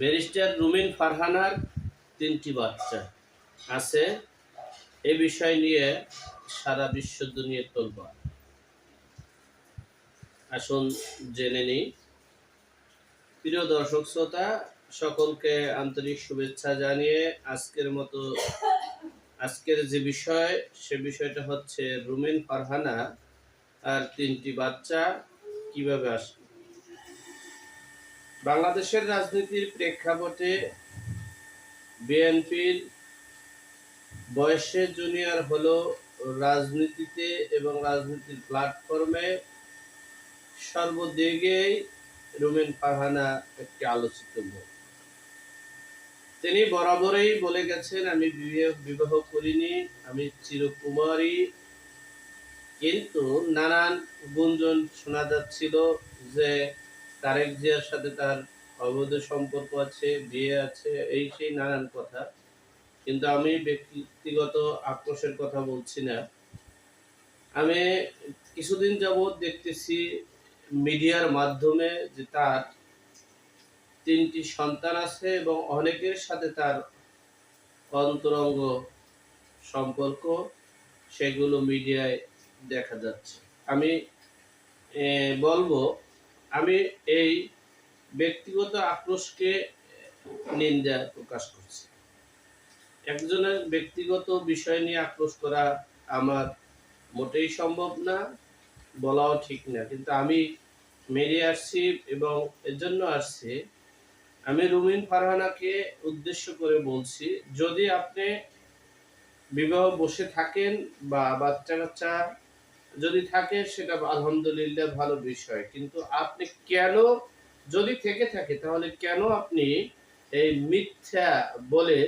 Barrister রুমিন ফারহানার তিনটি বাচ্চা আছে। এ বিষয় নিয়ে সারা বিশ্ব দুনিয়া তোলবা। আসুন জেনে নিই। প্রিয় দর্শক শ্রোতা, সকলকে আন্তরিক শুভেচ্ছা জানিয়ে আজকের মতো আজকের যে বিষয়, সে বিষয়টা হচ্ছে রুমিন ফারহানা আর তিনটি বাচ্চা কীভাবে আসলো বাংলাদেশের রাজনীতির প্রেক্ষাপটে বিএনপির বয়সে জুনিয়র হলো রাজনীতিতে এবং রাজনীতির প্ল্যাটফর্মে সর্বদিকেই রুমেন ফারহানা একটি আলোচিত মুখ তিনি বরাবরই বলে গেছেন, আমি বিবাহ করিনি, আমি চিরকুমারী। কিন্তু নানান গুঞ্জন শোনা যাচ্ছিল যে তারেক জিয়ার সাথে তার অবৈধ সম্পর্ক আছে, বিয়ে আছে, এই সেই নানান কথা। কিন্তু আমি ব্যক্তিগত আক্রোশের কথা বলছি না। আমি কিছুদিন যাবৎ দেখতেছি মিডিয়ার মাধ্যমে যে তার তিনটি সন্তান আছে এবং অনেকের সাথে তার অন্তরঙ্গ সম্পর্ক, সেগুলো মিডিয়ায় দেখা যাচ্ছে। আমি বলব আমি এই ব্যক্তিগত আক্রোশকে নিন্দা প্রকাশ করছি। একজনের ব্যক্তিগত বিষয় নিয়ে আক্রোশ করা আমার মোটেই সম্ভব না, বলাও ঠিক না। কিন্তু আমি মেরে আসছি এবং এর জন্য আসছি। আমি রুমিন ফারহানাকে উদ্দেশ্য করে বলছি, যদি আপনি বিবাহ বসে থাকেন বা বাচ্চা কাচ্চা যদি থাকে, সেটা আলহামদুলিল্লাহ ভালো বিষয়। কিন্তু আপনি কেন যদি থেকে থাকে, তাহলে কেন আপনি এই মিথ্যা বলে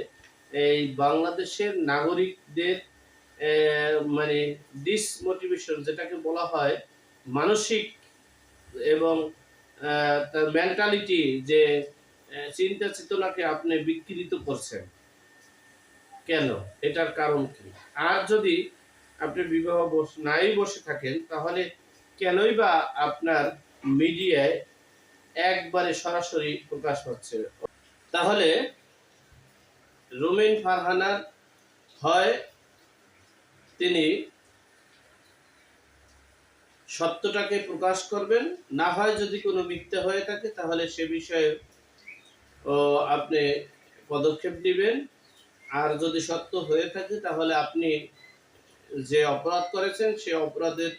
এই বাংলাদেশের নাগরিকদের মানে ডিসমোটিভেশন যেটাকে বলা হয়, মানসিক এবং তার মেন্টালিটি যে চিন্তা চেতনাকে আপনি বিকৃত করছেন। কেন? এটার কারণ কি? আর যদি আপনি বিবাহ বস, নাই বসে থাকেন, তাহলে কেনই বা আপনার মিডিয়ায় একবারে সরাসরি প্রকাশ হচ্ছে? তাহলে রুমিন ফারহানার হয় তিনি সত্যটাকে প্রকাশ করবেন, না হয় যদি কোনো মিথ্যা হয়ে থাকে, তাহলে সে বিষয়ে আপনি পদক্ষেপ দিবেন। আর যদি সত্য হয়ে থাকে, তাহলে আপনি যে অপরাধ করেছেন সে অপরাধের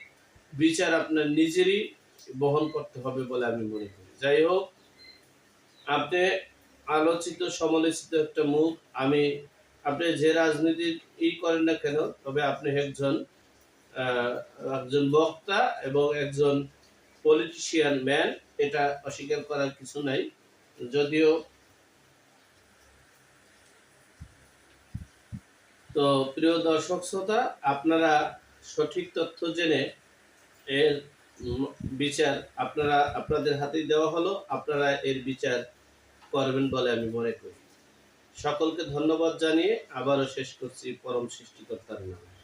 বিচার আপনার নিজেরই বহন করতে হবে বলে আমি মনে করি। যাই হোক, আপনি আলোচিত, সমালোচিত একটা মুখ। আমি, আপনি যে রাজনীতির ই করেন না কেন, তবে আপনি একজন একজন বক্তা এবং একজন পলিটিশিয়ান ম্যান এটা অস্বীকার করার কিছু নাই। যদিও তো প্রিয় দর্শক শ্রোতা, আপনারা সঠিক তথ্য জেনে এর বিচার আপনারা, আপনাদের হাতেই দেওয়া হলো। আপনারা এর বিচার করবেন বলে আমি মনে করি। সকলকে ধন্যবাদ জানিয়ে আবারও শেষ করছি পরম সৃষ্টিকর্তার নামে।